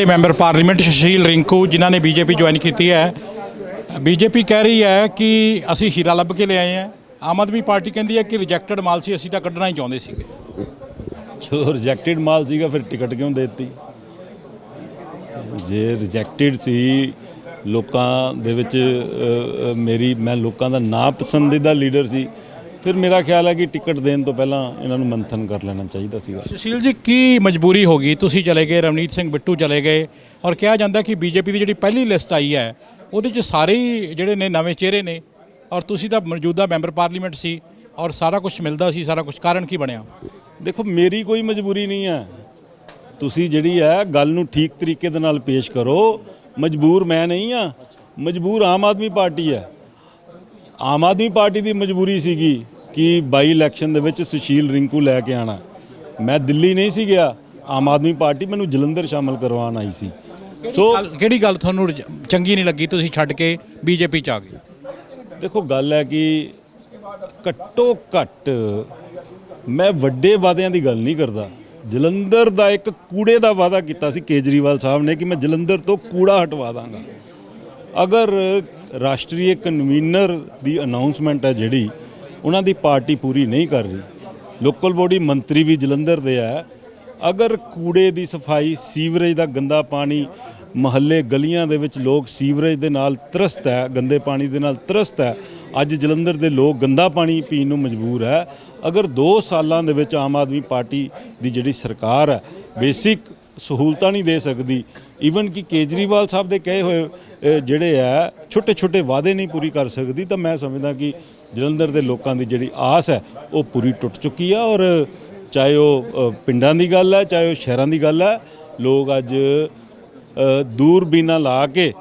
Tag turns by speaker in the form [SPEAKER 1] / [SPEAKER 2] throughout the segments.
[SPEAKER 1] ਤੇ member parliament Sushil Rinku ਜਿਨ੍ਹਾਂ ਨੇ ਬੀਜੇਪੀ ਜੁਆਇਨ ਕੀਤੀ ਹੈ। ਬੀਜੇਪੀ ਕਹਿ ਰਹੀ ਹੈ ਕਿ ਅਸੀਂ ਹੀਰਾ ਲੱਭ ਕੇ ਲਿਆਏ ਹਾਂ। ਆਮ ਆਦਮੀ ਪਾਰਟੀ ਕਹਿੰਦੀ ਹੈ ਕਿ ਰਿਜੈਕਟਡ ਮਾਲ ਸੀ, ਅਸੀਂ ਤਾਂ ਕੱਢਣਾ ਹੀ ਚਾਹੁੰਦੇ ਸੀਗੇ।
[SPEAKER 2] ਜੋ ਰਿਜੈਕਟਡ ਮਾਲ ਸੀਗਾ, ਫਿਰ ਟਿਕਟ ਕਿਉਂ ਦੇ ਦਿੱਤੀ? ਜੇ ਰਿਜੈਕਟਡ ਸੀ, ਲੋਕਾਂ ਦੇ ਵਿੱਚ ਮੇਰੀ, ਮੈਂ ਲੋਕਾਂ ਦਾ ਨਾ ਪਸੰਦੀਦਾ ਲੀਡਰ ਸੀ ਫਿਰ ਮੇਰਾ ਖਿਆਲ ਹੈ ਕਿ ਟਿਕਟ ਦੇਣ ਤੋਂ ਪਹਿਲਾਂ ਇਹਨਾਂ ਨੂੰ ਮੰਥਨ ਕਰ ਲੈਣਾ ਚਾਹੀਦਾ ਸੀਗਾ।
[SPEAKER 1] ਸੁਸ਼ੀਲ ਜੀ ਕੀ ਮਜਬੂਰੀ ਹੋ ਗਈ? ਤੁਸੀਂ ਚਲੇ ਗਏ ਰਵਨੀਤ ਸਿੰਘ ਬਿੱਟੂ ਚਲੇ ਗਏ ਔਰ ਕਿਹਾ ਜਾਂਦਾ ਕਿ ਬੀਜੇਪੀ ਦੀ ਜਿਹੜੀ ਪਹਿਲੀ ਲਿਸਟ ਆਈ ਹੈ ਉਹਦੇ 'ਚ ਸਾਰੇ ਹੀ ਜਿਹੜੇ ਨੇ ਨਵੇਂ ਚਿਹਰੇ ਨੇ ਔਰ ਤੁਸੀਂ ਤਾਂ ਮੌਜੂਦਾ ਮੈਂਬਰ ਪਾਰਲੀਮੈਂਟ ਸੀ ਔਰ ਸਾਰਾ ਕੁਝ ਮਿਲਦਾ ਸੀ ਸਾਰਾ ਕੁਝ ਕਾਰਨ ਕੀ ਬਣਿਆ?
[SPEAKER 2] ਦੇਖੋ ਮੇਰੀ ਕੋਈ ਮਜਬੂਰੀ ਨਹੀਂ ਹੈ। ਤੁਸੀਂ ਜਿਹੜੀ ਹੈ ਗੱਲ ਨੂੰ ਠੀਕ ਤਰੀਕੇ ਦੇ ਨਾਲ ਪੇਸ਼ ਕਰੋ। ਮਜਬੂਰ ਮੈਂ ਨਹੀਂ ਆ ਮਜਬੂਰ ਆਮ ਆਦਮੀ ਪਾਰਟੀ ਹੈ। ਆਮ ਆਦਮੀ ਪਾਰਟੀ ਦੀ ਮਜਬੂਰੀ ਸੀਗੀ ਕਿ ਬਾਈ ਇਲੈਕਸ਼ਨ ਦੇ ਵਿੱਚ ਸੁਸ਼ੀਲ ਰਿੰਕੂ ਲੈ ਕੇ ਆਣਾ। ਮੈਂ ਦਿੱਲੀ ਨਹੀਂ ਸੀ ਗਿਆ ਆਮ ਆਦਮੀ ਪਾਰਟੀ ਮੈਨੂੰ ਜਲੰਧਰ ਸ਼ਾਮਲ ਕਰਵਾਉਣ ਆਈ ਸੀ। ਸੋ
[SPEAKER 1] ਕਿਹੜੀ ਗੱਲ ਤੁਹਾਨੂੰ ਰਜ- ਚੰਗੀ ਨਹੀਂ ਲੱਗੀ? ਤੁਸੀਂ ਛੱਡ ਕੇ ਬੀਜੇਪੀ 'ਚ ਆ ਗਏ।
[SPEAKER 2] ਦੇਖੋ ਗੱਲ ਹੈ ਕਿ ਘੱਟੋ ਘੱਟ ਮੈਂ ਵੱਡੇ ਵਾਅਦਿਆਂ ਦੀ ਗੱਲ ਨਹੀਂ ਕਰਦਾ। ਜਲੰਧਰ ਦਾ ਇੱਕ ਕੂੜੇ ਦਾ ਵਾਅਦਾ ਕੀਤਾ ਸੀ ਕੇਜਰੀਵਾਲ ਸਾਹਿਬ ਨੇ ਕਿ ਮੈਂ ਜਲੰਧਰ ਤੋਂ ਕੂੜਾ ਹਟਵਾ ਦਾਂਗਾ। ਅਗਰ ਰਾਸ਼ਟਰੀ ਕਨਵੀਨਰ ਦੀ ਅਨਾਉਂਸਮੈਂਟ ਹੈ ਜਿਹੜੀ, ਉਹਨਾਂ ਦੀ ਪਾਰਟੀ ਪੂਰੀ ਨਹੀਂ ਕਰ ਰਹੀ। ਲੋਕਲ ਬੋਡੀ ਮੰਤਰੀ ਵੀ ਜਲੰਧਰ ਦੇ ਹੈ। ਅਗਰ ਕੂੜੇ ਦੀ ਸਫ਼ਾਈ, ਸੀਵਰੇਜ ਦਾ ਗੰਦਾ ਪਾਣੀ, ਮਹੱਲੇ ਗਲੀਆਂ ਦੇ ਵਿੱਚ ਲੋਕ ਸੀਵਰੇਜ ਦੇ ਨਾਲ ਤਰਸਤ ਹੈ, ਗੰਦੇ ਪਾਣੀ ਦੇ ਨਾਲ ਤਰਸਤ ਹੈ, ਅੱਜ ਜਲੰਧਰ ਦੇ ਲੋਕ ਗੰਦਾ ਪਾਣੀ ਪੀਣ ਨੂੰ ਮਜਬੂਰ ਹੈ। ਅਗਰ 2 ਸਾਲਾਂ ਦੇ ਵਿੱਚ ਆਮ ਆਦਮੀ ਪਾਰਟੀ ਦੀ ਜਿਹੜੀ ਸਰਕਾਰ ਹੈ, ਬੇਸਿਕ ਸਹੂਲਤਾਂ ਨਹੀਂ ਦੇ ਸਕਦੀ। ਈਵਨ ਕਿ ਕੇਜਰੀਵਾਲ ਸਾਹਿਬ ਦੇ ਕਹੇ ਹੋਏ ਜਿਹੜੇ ਆ ਛੋਟੇ ਛੋਟੇ ਵਾਅਦੇ ਨਹੀਂ ਪੂਰੀ ਕਰ ਸਕਦੀ, ਤਾਂ ਮੈਂ ਸਮਝਦਾ ਕਿ ਜਲੰਧਰ ਦੇ ਲੋਕਾਂ ਦੀ ਜਿਹੜੀ ਆਸ ਹੈ, ਉਹ ਪੂਰੀ ਟੁੱਟ ਚੁੱਕੀ ਆ ਔਰ ਚਾਹੇ ਉਹ ਪਿੰਡਾਂ ਦੀ ਗੱਲ ਹੈ, ਚਾਹੇ ਉਹ ਸ਼ਹਿਰਾਂ ਦੀ ਗੱਲ ਹੈ, ਲੋਕ ਅੱਜ ਦੂਰਬੀਨਾਂ ਲਾ ਕੇ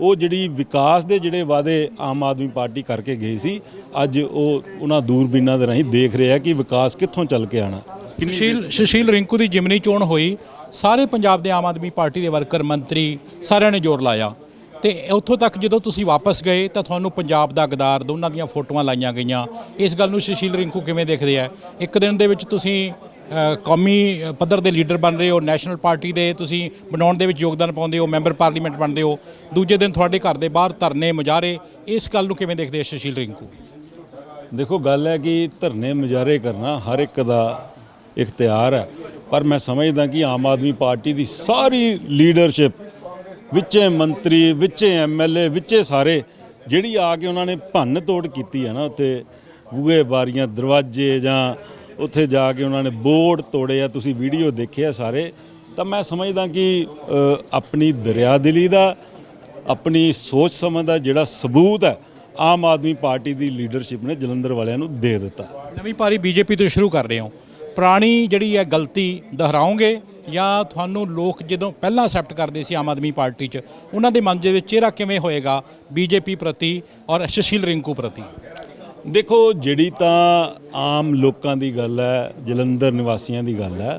[SPEAKER 2] ਉਹ ਜਿਹੜੀ ਵਿਕਾਸ ਦੇ ਜਿਹੜੇ ਵਾਅਦੇ ਆਮ ਆਦਮੀ ਪਾਰਟੀ ਕਰਕੇ ਗਈ ਸੀ, ਅੱਜ ਉਹ ਉਹਨਾਂ ਦੂਰਬੀਨਾਂ ਦੇ ਰਾਹੀਂ ਦੇਖ ਰਿਹਾ ਕਿ ਵਿਕਾਸ ਕਿੱਥੋਂ ਚੱਲ ਕੇ ਆਣਾ
[SPEAKER 1] ਸੁਸ਼ੀਲ ਸੁਸ਼ੀਲ ਰਿੰਕੂ ਦੀ ਜਿਮਨੀ ਚੋਣ ਹੋਈ, ਸਾਰੇ ਪੰਜਾਬ ਦੇ ਆਮ ਆਦਮੀ ਪਾਰਟੀ ਦੇ ਵਰਕਰ, ਮੰਤਰੀ ਸਾਰਿਆਂ ਨੇ ਜ਼ੋਰ ਲਾਇਆ। ਤੇ ਉੱਥੋਂ ਤੱਕ ਜਦੋਂ ਤੁਸੀਂ ਵਾਪਸ ਗਏ ਤਾਂ ਤੁਹਾਨੂੰ ਪੰਜਾਬ ਦਾ ਗਦਾਰ ਦੋਨਾਂ ਦੀਆਂ ਫੋਟੋਆਂ ਲਾਈਆਂ ਗਈਆਂ। ਇਸ ਗੱਲ ਨੂੰ ਸੁਸ਼ੀਲ ਰਿੰਕੂ ਕਿਵੇਂ ਦੇਖਦੇ ਆ? ਇੱਕ ਦਿਨ ਦੇ ਵਿੱਚ ਤੁਸੀਂ ਕੌਮੀ ਪੱਧਰ ਦੇ ਲੀਡਰ ਬਣ ਰਹੇ ਹੋ, ਨੈਸ਼ਨਲ ਪਾਰਟੀ ਦੇ ਤੁਸੀਂ ਬਣਾਉਣ ਦੇ ਵਿੱਚ ਯੋਗਦਾਨ ਪਾਉਂਦੇ ਹੋ, ਮੈਂਬਰ ਪਾਰਲੀਮੈਂਟ ਬਣਦੇ ਹੋ। ਦੂਜੇ ਦਿਨ ਤੁਹਾਡੇ ਘਰ ਦੇ ਬਾਹਰ ਧਰਨੇ ਮੁਜ਼ਾਹਰੇ। ਇਸ ਗੱਲ ਨੂੰ ਕਿਵੇਂ ਦੇਖਦੇ ਆ ਸੁਸ਼ੀਲ ਰਿੰਕੂ?
[SPEAKER 2] ਦੇਖੋ, ਗੱਲ ਹੈ ਕਿ ਧਰਨੇ ਮੁਜ਼ਾਹਰੇ ਕਰਨਾ ਹਰ ਇੱਕ ਦਾ ਇਖਤਿਆਰ ਹੈ। ਪਰ ਮੈਂ ਸਮਝਦਾ ਕਿ ਆਮ ਆਦਮੀ ਪਾਰਟੀ ਦੀ ਸਾਰੀ ਲੀਡਰਸ਼ਿਪ ਵਿੱਚੇ ਮੰਤਰੀ ਵਿੱਚੇ ਐਮਐਲਏ ਵਿੱਚੇ ਸਾਰੇ ਜਿਹੜੀ ਆ ਕੇ ਉਹਨਾਂ ਨੇ ਭੰਨ ਤੋੜ ਕੀਤੀ ਹੈ ਨਾ ਉੱਥੇ ਬੂਹੇ ਬਾਰੀਆਂ ਦਰਵਾਜ਼ੇ ਜਾਂ ਉੱਥੇ ਜਾ ਕੇ ਉਹਨਾਂ ਨੇ ਬੋਰਡ ਤੋੜੇ ਆ ਤੁਸੀਂ ਵੀਡੀਓ ਦੇਖਿਆ ਸਾਰੇ ਤਾਂ ਮੈਂ ਸਮਝਦਾ ਕਿ ਅ, ਆਪਣੀ ਦਰਿਆਦਿਲੀ ਦਾ ਆਪਣੀ ਸੋਚ ਸਮਝ ਦਾ ਜਿਹੜਾ ਸਬੂਤ ਹੈ ਆਮ ਆਦਮੀ ਪਾਰਟੀ ਦੀ ਲੀਡਰਸ਼ਿਪ ਨੇ ਜਲੰਧਰ ਵਾਲਿਆਂ ਨੂੰ ਦੇ ਦਿੱਤਾ।
[SPEAKER 1] ਨਵੀਂ ਪਾਰੀ ਬੀਜੇਪੀ ਤੋਂ ਸ਼ੁਰੂ ਕਰ ਰਹੇ ਹੋ। ਪੁਰਾਣੀ ਜਿਹੜੀ ਹੈ ਗਲਤੀ ਦੁਹਰਾਉਂਗੇ ਜਾਂ ਤੁਹਾਨੂੰ ਲੋਕ ਜਦੋਂ ਪਹਿਲਾਂ ਅਸੈਪਟ ਕਰਦੇ ਸੀ ਆਮ ਆਦਮੀ ਪਾਰਟੀ 'ਚ, ਉਹਨਾਂ ਦੇ ਮਨ ਦੇ ਵਿੱਚ ਚਿਹਰਾ ਕਿਵੇਂ ਹੋਏਗਾ ਬੀਜੇਪੀ ਪ੍ਰਤੀ ਔਰ ਸੁਸ਼ੀਲ ਰਿੰਕੂ ਪ੍ਰਤੀ?
[SPEAKER 2] ਦੇਖੋ, ਜਿਹੜੀ ਤਾਂ ਆਮ ਲੋਕਾਂ ਦੀ ਗੱਲ ਹੈ, ਜਲੰਧਰ ਨਿਵਾਸੀਆਂ ਦੀ ਗੱਲ ਹੈ,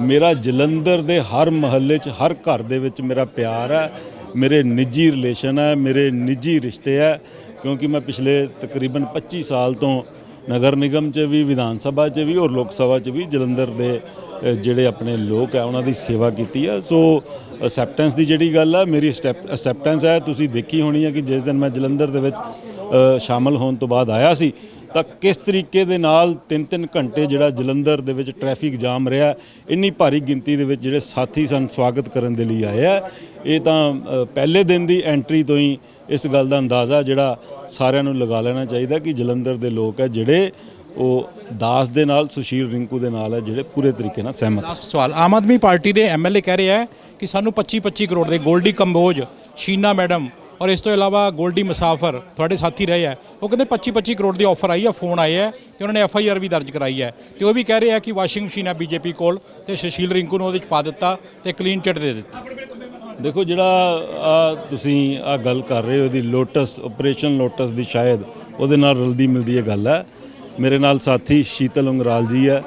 [SPEAKER 2] ਮੇਰਾ ਜਲੰਧਰ ਦੇ ਹਰ ਮਹੱਲੇ 'ਚ, ਹਰ ਘਰ ਦੇ ਵਿੱਚ ਮੇਰਾ ਪਿਆਰ ਹੈ, ਮੇਰੇ ਨਿੱਜੀ ਰਿਲੇਸ਼ਨ ਹੈ, ਮੇਰੇ ਨਿੱਜੀ ਰਿਸ਼ਤੇ ਹੈ, ਕਿਉਂਕਿ ਮੈਂ ਪਿਛਲੇ ਤਕਰੀਬਨ 25 ਸਾਲ ਤੋਂ ਨਗਰ ਨਿਗਮ 'ਚ ਵੀ ਵਿਧਾਨ ਸਭਾ 'ਚ ਵੀ ਔਰ ਲੋਕ ਸਭਾ 'ਚ ਵੀ ਜਲੰਧਰ ਦੇ ਜਿਹੜੇ ਆਪਣੇ ਲੋਕ ਹੈ ਉਹਨਾਂ ਦੀ ਸੇਵਾ ਕੀਤੀ ਹੈ ਸੋ ਅਸੈਪਟੈਂਸ ਦੀ ਜਿਹੜੀ ਗੱਲ ਆ ਮੇਰੀ ਅਸੈਪਟੈਂਸ ਹੈ। ਤੁਸੀਂ ਦੇਖੀ ਹੋਣੀ ਹੈ ਕਿ ਜਿਸ ਦਿਨ ਮੈਂ ਜਲੰਧਰ ਦੇ ਵਿੱਚ ਅ, ਸ਼ਾਮਲ ਹੋਣ ਤੋਂ ਬਾਅਦ ਆਇਆ ਸੀ ਤਾਂ ਕਿਸ ਤਰੀਕੇ ਦੇ ਨਾਲ 3-3 ਘੰਟੇ ਜਿਹੜਾ ਜਲੰਧਰ ਦੇ ਵਿੱਚ ਟ੍ਰੈਫਿਕ ਜਾਮ ਰਿਹਾ, ਇੰਨੀ ਭਾਰੀ ਗਿਣਤੀ ਦੇ ਵਿੱਚ ਜਿਹੜੇ ਸਾਥੀ ਸਨ ਸਵਾਗਤ ਕਰਨ ਦੇ ਲਈ ਆਏ ਆ। ਇਹ ਤਾਂ ਪਹਿਲੇ ਦਿਨ ਦੀ ਐਂਟਰੀ ਤੋਂ ਹੀ ਇਸ ਗੱਲ ਦਾ ਅੰਦਾਜ਼ਾ ਜਿਹੜਾ ਸਾਰਿਆਂ ਨੂੰ ਲਗਾ ਲੈਣਾ ਚਾਹੀਦਾ ਕਿ ਜਲੰਧਰ ਦੇ ਲੋਕ ਹੈ ਜਿਹੜੇ ਉਹ ਦਾਸ ਦੇ ਨਾਲ, ਸੁਸ਼ੀਲ ਰਿੰਕੂ ਦੇ ਨਾਲ ਹੈ ਜਿਹੜੇ ਪੂਰੇ ਤਰੀਕੇ ਨਾਲ ਸਹਿਮਤ
[SPEAKER 1] ਲਾਸਟ ਸਵਾਲ, ਆਮ ਆਦਮੀ ਪਾਰਟੀ ਦੇ ਐਮਐਲਏ ਕਹਿ ਰਿਹਾ ਹੈ ਕਿ ਸਾਨੂੰ 25-25 ਕਰੋੜ ਦੇ ਗੋਲਡੀ ਕੰਬੋਜ, ਸ਼ੀਨਾ ਮੈਡਮ ਔਰ ਇਸ ਤੋਂ ਇਲਾਵਾ ਗੋਲਡੀ ਮੁਸਾਫਰ ਤੁਹਾਡੇ ਸਾਥੀ ਰਹੇ ਆ ਉਹ ਕਹਿੰਦੇ 25-25 ਕਰੋੜ ਦੀ ਆਫਰ ਆਈ ਆ ਫੋਨ ਆਏ ਹੈ ਤੇ ਉਹਨਾਂ ਨੇ ਐਫ ਆਈ ਆਰ ਵੀ ਦਰਜ ਕਰਾਈ ਹੈ। ਤੇ ਉਹ ਵੀ ਕਹਿ ਰਹੇ ਆ ਕਿ ਵਾਸ਼ਿੰਗ ਮਸ਼ੀਨ ਹੈ ਬੀਜੇਪੀ ਕੋਲ ਤੇ ਸੁਸ਼ੀਲ ਰਿੰਕੂ ਨੂੰ ਉਹਦੇ ਚ ਪਾ ਦਿੱਤਾ ਤੇ ਕਲੀਨ ਚਿੱਟ ਦੇ ਦਿੱਤੀ।
[SPEAKER 2] ਦੇਖੋ ਜਿਹੜਾ ਤੁਸੀਂ ਆ ਗੱਲ ਕਰ ਰਹੇ ਹੋ, ਇਹਦੀ ਲੋਟਸ ਆਪਰੇਸ਼ਨ ਲੋਟਸ ਦੀ ਸ਼ਾਇਦ ਉਹਦੇ ਨਾਲ ਰਲਦੀ ਮਿਲਦੀ ਇਹ ਗੱਲ ਹੈ। ਮੇਰੇ ਨਾਲ ਸਾਥੀ ਸ਼ੀਤਲ ਉਂਗਰਾਲ ਜੀ ਹੈ,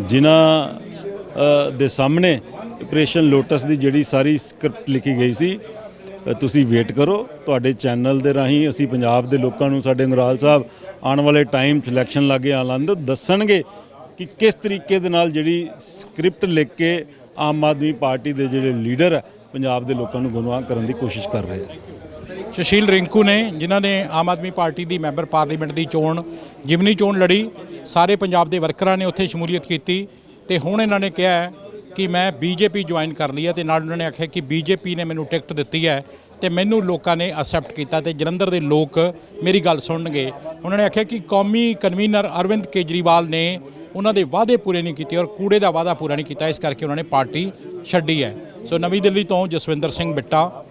[SPEAKER 2] ਜਿਨ੍ਹਾਂ ਦੇ ਸਾਹਮਣੇ ਆਪਰੇਸ਼ਨ ਲੋਟਸ ਦੀ ਜਿਹੜੀ ਸਾਰੀ ਸਕ੍ਰਿਪਟ ਲਿਖੀ ਗਈ ਸੀ ਤੁਸੀਂ ਵੇਟ ਕਰੋ। ਤੁਹਾਡੇ ਚੈਨਲ ਦੇ ਰਾਹੀਂ ਅਸੀਂ ਪੰਜਾਬ ਦੇ ਲੋਕਾਂ ਨੂੰ, ਸਾਡੇ ਉਂਗਰਾਲ ਸਾਹਿਬ ਆਉਣ ਵਾਲੇ ਟਾਈਮ 'ਚ ਇਲੈਕਸ਼ਨ ਲਾਗੇ ਆਨੰਦ ਦੱਸਣਗੇ ਕਿ ਕਿਸ ਤਰੀਕੇ ਦੇ ਨਾਲ ਜਿਹੜੀ ਸਕ੍ਰਿਪਟ ਲਿਖ ਕੇ ਆਮ ਆਦਮੀ ਪਾਰਟੀ ਦੇ ਜਿਹੜੇ ਲੀਡਰ ਹੈ ਪੰਜਾਬ ਦੇ ਲੋਕਾਂ ਨੂੰ ਗੁੰਮਰਾਹ ਕਰਨ ਦੀ ਕੋਸ਼ਿਸ਼ ਕਰ ਰਹੇ ਆ।
[SPEAKER 1] ਸੁਸ਼ੀਲ ਰਿੰਕੂ ਨੇ, ਜਿਨ੍ਹਾਂ ਨੇ ਆਮ ਆਦਮੀ ਪਾਰਟੀ ਦੀ ਮੈਂਬਰ ਪਾਰਲੀਮੈਂਟ ਦੀ ਚੋਣ, ਜਿਮਨੀ ਚੋਣ ਲੜੀ, ਸਾਰੇ ਪੰਜਾਬ ਦੇ ਵਰਕਰਾਂ ਨੇ ਉੱਥੇ ਸ਼ਮੂਲੀਅਤ ਕੀਤੀ ਤੇ ਹੁਣ ਇਹਨਾਂ ਨੇ ਕਿਹਾ ਕਿ ਮੈਂ ਬੀਜੇਪੀ ਜੁਆਇਨ ਕਰ ਲਈ ਹੈ ਤੇ ਨਾਲ ਉਹਨਾਂ ਨੇ ਆਖਿਆ ਕਿ ਬੀਜੇਪੀ ਨੇ ਮੈਨੂੰ ਟਿਕਟ ਦਿੱਤੀ ਹੈ ਤੇ ਮੈਨੂੰ ਲੋਕਾਂ ਨੇ ਅਸੈਪਟ ਕੀਤਾ ਤੇ ਜਲੰਧਰ ਦੇ ਲੋਕ ਮੇਰੀ ਗੱਲ ਸੁਣਨਗੇ। ਉਹਨਾਂ ਨੇ ਆਖਿਆ ਕਿ ਕੌਮੀ ਕਨਵੀਨਰ ਅਰਵਿੰਦ ਕੇਜਰੀਵਾਲ ਨੇ ਉਹਨਾਂ ਦੇ ਵਾਅਦੇ ਪੂਰੇ ਨਹੀਂ ਕੀਤੇ ਔਰ ਕੂੜੇ ਦਾ ਵਾਅਦਾ ਪੂਰਾ ਨਹੀਂ ਕੀਤਾ, ਇਸ ਕਰਕੇ ਉਹਨਾਂ ਨੇ ਪਾਰਟੀ ਛੱਡੀ ਹੈ। ਸੋ ਨਵੀਂ ਦਿੱਲੀ ਤੋਂ ਜਸਵਿੰਦਰ ਸਿੰਘ ਬਿੱਟਾ